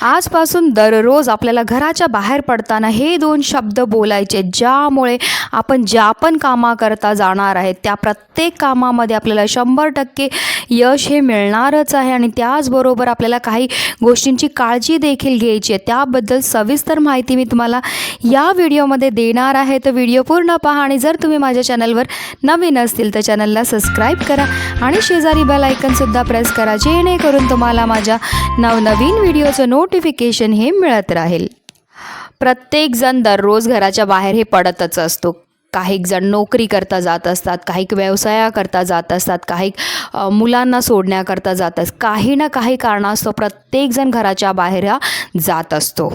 आजपासून दररोज आपल्याला घराच्या बाहेर पडताना हे दोन शब्द बोलायचे ज्यामुळे आपण ज्या पण कामाकरता जाणार आहेत त्या प्रत्येक कामामध्ये आपल्याला शंभर टक्के यश हे मिळणारच आहे आणि त्याचबरोबर आपल्याला काही गोष्टींची काळजी देखील घ्यायची आहे. त्याबद्दल सविस्तर माहिती मी तुम्हाला या व्हिडिओमध्ये देणार आहे. तर व्हिडिओ पूर्ण पहा आणि जर तुम्ही माझ्या चॅनलवर नवीन असतील तर चॅनलला सबस्क्राईब करा आणि शेजारी बेल आयकनसुद्धा प्रेस करा जेणेकरून तुम्हाला माझ्या नवनवीन व्हिडिओचं नोट नोटिफिकेशन हे मिळत राहील. प्रत्येकजण दररोज घराच्या बाहेर हे पडतच असतो. काही जण नोकरी करता जात असतात काही व्यवसायाकरता जात असतात काही मुलांना सोडण्याकरता जात असतात काही ना काही कारणास्तव प्रत्येकजण घराच्या बाहेर हा जात असतो.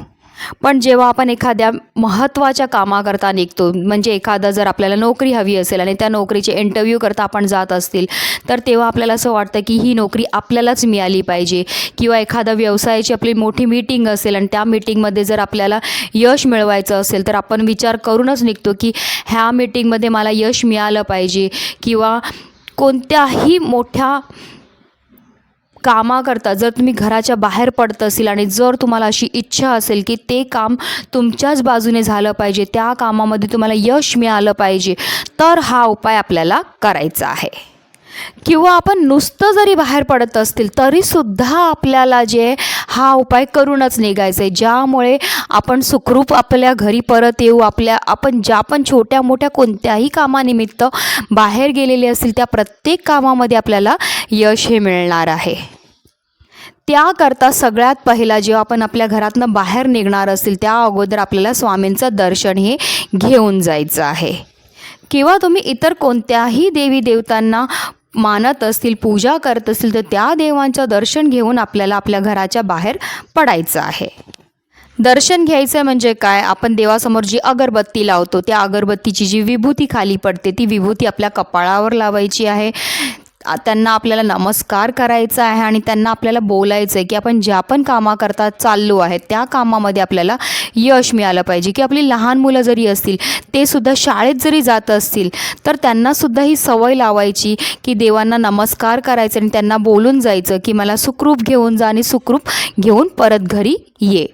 पण जेव्हा आपण एखाद्या महत्त्वाच्या कामाकरता निघतो म्हणजे एखादा जर आपल्याला नोकरी हवी असेल आणि त्या नोकरीचे इंटरव्ह्यू करता आपण जात असतील तर तेव्हा आपल्याला असं वाटतं की ही नोकरी आपल्यालाच मिळाली पाहिजे. किंवा एखादा व्यवसायाची आपली मोठी मीटिंग असेल आणि त्या मीटिंगमध्ये जर आपल्याला यश मिळवायचं असेल तर आपण विचार करूनच निघतो की ह्या मीटिंगमध्ये मला यश मिळालं पाहिजे. किंवा कोणत्याही मोठ्या कामाकरता जर तुम्ही घराच्या बाहेर पडत असेल आणि जर तुम्हाला अशी इच्छा असेल की ते काम तुमच्याच बाजूने झालं पाहिजे त्या कामामध्ये तुम्हाला यश मिळालं पाहिजे तर हा उपाय आपल्याला करायचा आहे. किंवा आपण नुसतं जरी बाहेर पडत असतील तरीसुद्धा आपल्याला जे हा उपाय करूनच निघायचं आहे. ज्यामुळे आपण सुखरूप आपल्या घरी परत येऊ आपल्या आपण ज्या पण छोट्या मोठ्या कोणत्याही कामानिमित्त बाहेर गेलेले असतील त्या प्रत्येक कामामध्ये आपल्याला यश हे मिळणार आहे. त्याकरता सगळ्यात पहिला जेव्हा आपण आपल्या घरातनं बाहेर निघणार असेल त्या अगोदर आपल्याला स्वामींचं दर्शन हे घेऊन जायचं आहे. किंवा तुम्ही इतर कोणत्याही देवी देवतांना मानत असतील पूजा करत असतील तर त्या देवांचं दर्शन घेऊन आपल्याला आपल्या घराच्या बाहेर पडायचं आहे. दर्शन घ्यायचं म्हणजे काय? आपण देवासमोर जी अगरबत्ती लावतो त्या अगरबत्तीची जी विभूती खाली पडते ती विभूती आपल्या कपाळावर लावायची आहे. त्यांना आपल्याला नमस्कार करायचा आहे आणि त्यांना आपल्याला बोलायचं आहे की आपण ज्या पण कामाकरता चाललो आहे त्या कामामध्ये आपल्याला यश मिळालं पाहिजे. की आपली लहान मुलं जरी असतील ते सुद्धा शाळेत जरी जात असतील तर त्यांनासुद्धा ही सवय लावायची की देवांना नमस्कार करायचं आणि त्यांना बोलून जायचं की मला सुखरूप घेऊन जा आणि सुखरूप घेऊन परत घरी ये.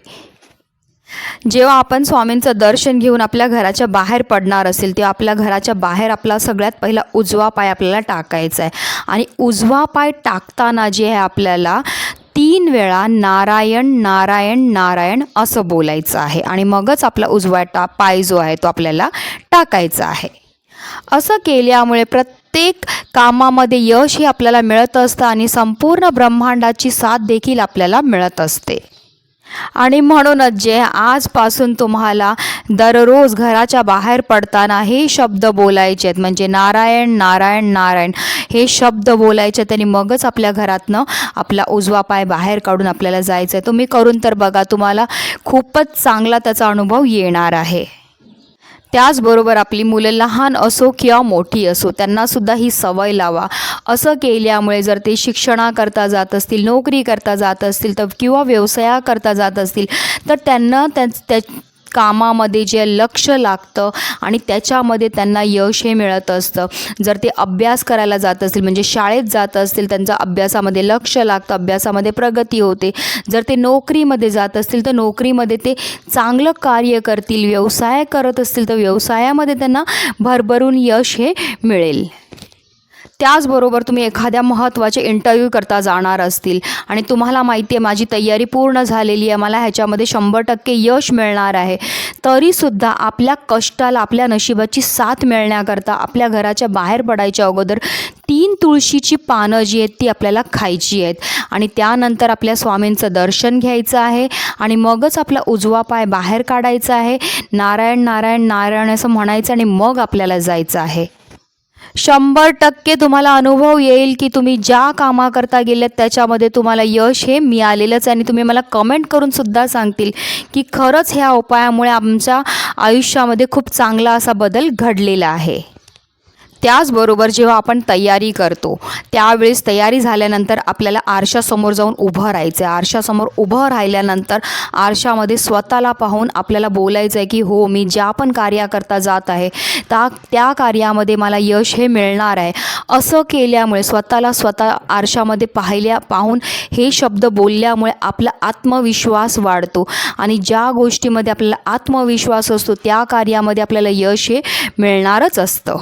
जेव्हा आपण स्वामींचं दर्शन घेऊन आपल्या घराच्या बाहेर पडणार असेल तेव्हा आपल्या घराच्या बाहेर आपला सगळ्यात पहिला उजवा पाय आपल्याला टाकायचा आहे. आणि उजवा पाय टाकताना जे आहे आपल्याला तीन वेळा नारायण नारायण नारायण असं बोलायचं आहे. आणि मगच आपला उजवा टा पाय जो आहे तो आपल्याला टाकायचा आहे. असं केल्यामुळे प्रत्येक कामामध्ये यश हे आपल्याला मिळत असतं आणि संपूर्ण ब्रह्मांडाची साथ देखील आपल्याला मिळत असते. आणि म्हणूनच जे आजपासून तुम्हाला दररोज घराच्या बाहेर पडताना हे शब्द बोलायचे आहेत म्हणजे नारायण नारायण नारायण हे शब्द बोलायचे आहेत आणि मगच आपल्या घरातनं आपला उजवा पाय बाहेर काढून आपल्याला जायचं आहे तुम्ही करून तर बघा तुम्हाला खूपच चांगला त्याचा अनुभव येणार आहे. त्याचबरोबर आपली मुलं लहान असो किंवा मोठी असो त्यांनासुद्धा ही सवय लावा. असं केल्यामुळे जर ते शिक्षणाकरता जात असतील नोकरी करता जात असतील तर किंवा व्यवसायाकरता जात असतील तर त्यांना त्या त्या कामामध्ये जे लक्ष लागतं आणि त्याच्यामध्ये त्यांना यश हे मिळत असतं. जर ते अभ्यास करायला जात असतील म्हणजे शाळेत जात असतील त्यांचा अभ्यासामध्ये लक्ष लागतं अभ्यासामध्ये प्रगती होते. जर ते नोकरीमध्ये जात असतील तर नोकरीमध्ये ते चांगलं कार्य करतील व्यवसाय करत असतील तर व्यवसायामध्ये त्यांना भरभरून यश हे मिळेल. त्याचबरोबर तुम्ही एखाद्या महत्त्वाचे इंटरव्ह्यू करता जाणार असतील. आणि तुम्हाला माहिती आहे माझी तयारी पूर्ण झालेली आहे. मला ह्याच्यामध्ये शंभर टक्के यश मिळणार आहे. तरीसुद्धा आपल्या कष्टाला आपल्या नशिबाची साथ मिळण्याकरता आपल्या घराच्या बाहेर पडायच्या अगोदर तीन तुळशीची पानं जी आहेत ती आपल्याला खायची आहेत. आणि त्यानंतर आपल्या स्वामींचं दर्शन घ्यायचं आहे. आणि मगच आपला उजवा पाय बाहेर काढायचा आहे. नारायण नारायण नारायण असं म्हणायचं आणि मग आपल्याला जायचं आहे. शंभर टक्के तुम्हाला अनुभव येईल की तुम्ही ज्या कामाकरता गेलेत त्याच्यामध्ये तुम्हाला यश हे मिळालेलंच आहे. आणि तुम्ही मला कमेंट करून सुद्धा सांगतील की खरंच ह्या उपायामुळे आमच्या आयुष्यामध्ये खूप चांगला असा बदल घडलेला आहे. त्याचबरोबर जेव्हा आपण तयारी करतो त्यावेळेस तयारी झाल्यानंतर आपल्याला आरशासमोर जाऊन उभं राहायचं आहे आरशासमोर उभं राहिल्यानंतर आरशामध्ये स्वतःला पाहून आपल्याला बोलायचं आहे की हो मी ज्या पण कार्याकरता जात आहे त्या त्या कार्यामध्ये मला यश हे मिळणार आहे. असं केल्यामुळे स्वतःला स्वतः आरशामध्ये पाहिल्या पाहून हे शब्द बोलल्यामुळे आपला आत्मविश्वास वाढतो. आणि ज्या गोष्टीमध्ये आपल्याला आत्मविश्वास असतो त्या कार्यामध्ये आपल्याला यश हे मिळणारच असतं.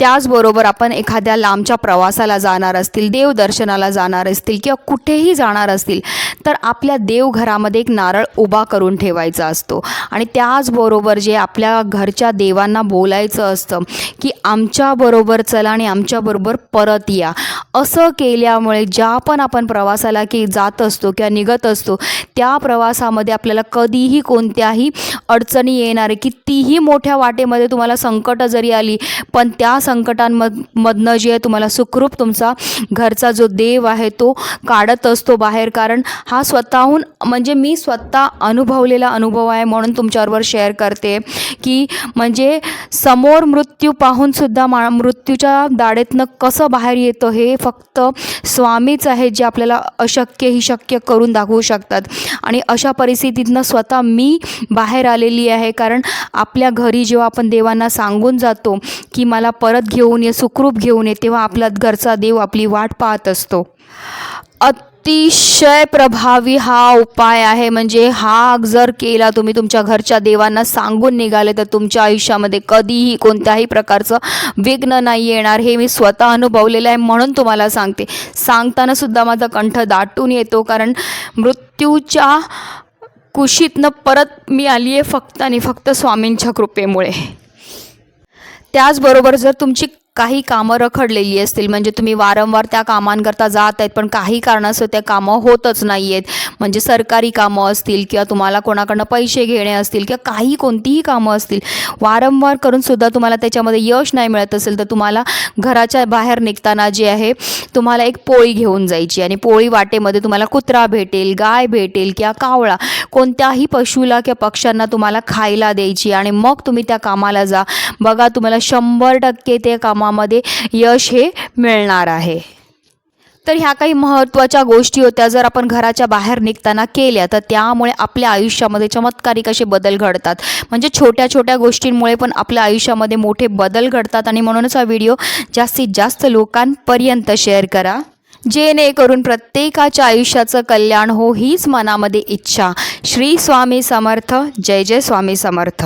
त्याचबरोबर आपण एखाद्या लांबच्या प्रवासाला जाणार असतील देवदर्शनाला जाणार असतील किंवा कुठेही जाणार असतील तर आपल्या देवघरामध्ये एक नारळ उभा करून ठेवायचा असतो. आणि त्याचबरोबर जे आपल्या घरच्या देवांना बोलायचं असतं की आमच्याबरोबर चला आणि आमच्याबरोबर परत या. असं केल्यामुळे ज्या पण आपण प्रवासाला की जात असतो किंवा निघत असतो त्या प्रवासामध्ये आपल्याला कधीही कोणत्याही अडचणी येणार आहे कितीही मोठ्या वाटेमध्ये तुम्हाला संकटं जरी आली पण त्या संकटांमध मधनं जे आहे तुम्हाला सुखरूप तुमचा घरचा जो देव आहे तो काढत असतो बाहेर. कारण हा स्वतःहून म्हणजे मी स्वतः अनुभवलेला अनुभव आहे म्हणून तुमच्याबरोबर शेअर करते की म्हणजे समोर मृत्यू पाहूनसुद्धा मा मृत्यूच्या दाडेतनं कसं बाहेर येतं हे फक्त स्वामीच आहेत जे आपल्याला अशक्य ही शक्य करून दाखवू शकतात. आणि अशा परिस्थितीतनं स्वतः मी बाहेर आलेली आहे. कारण आपल्या घरी जेव्हा आपण देवांना सांगून जातो की मला परत घेऊन ये सुखरूप घेऊन ये तेव्हा आपला घरचा देव आपली वाट पाहत असतो. अतिशय प्रभावी हा उपाय आहे. म्हणजे हा जर केला तुम्ही तुमच्या घरच्या देवांना सांगून निघाले तर तुमच्या आयुष्यामध्ये कधीही कोणत्याही प्रकारचं विघ्न नाही येणार. हे मी स्वतः अनुभवलेलं आहे म्हणून तुम्हाला सांगते. सांगताना सुद्धा माझा कंठ दाटून येतो कारण मृत्यूच्या कुशीतनं परत मी आली आहे फक्त आणि फक्त स्वामींच्या कृपेमुळे. त्याचबरोबर जर तुमची काही कामं रखडलेली असतील. म्हणजे तुम्ही वारंवार त्या कामांकरता जात आहेत पण काही कारणास्तव त्या कामं होतच नाही आहेत म्हणजे सरकारी कामं असतील किंवा तुम्हाला कोणाकडनं पैसे घेणे असतील किंवा काही कोणतीही कामं असतील वारंवार करूनसुद्धा तुम्हाला त्याच्यामध्ये यश नाही मिळत असेल तर तुम्हाला घराच्या बाहेर निघताना जे आहे तुम्हाला एक पोळी घेऊन जायची आणि पोळी वाटेमध्ये तुम्हाला कुत्रा भेटेल गाय भेटेल किंवा कावळा कोणत्याही पशुला किंवा पक्ष्यांना तुम्हाला खायला द्यायची आणि मग तुम्ही त्या कामाला जा. बघा तुम्हाला शंभर टक्के त्या कामामध्ये यश हे मिळणार आहे. तर ह्या काही महत्त्वाच्या गोष्टी होत्या जर आपण घराच्या बाहेर निघताना केल्या तर त्यामुळे आपल्या आयुष्यामध्ये चमत्कारिक असे बदल घडतात. म्हणजे छोट्या छोट्या गोष्टींमुळे पण आपल्या आयुष्यामध्ये मोठे बदल घडतात आणि म्हणूनच हा व्हिडिओ जास्तीत जास्त लोकांपर्यंत शेअर करा. जेणेकरून प्रत्येकाच्या आयुष्याचं कल्याण हो हीच मनामध्ये इच्छा. श्री स्वामी समर्थ जय जय स्वामी समर्थ.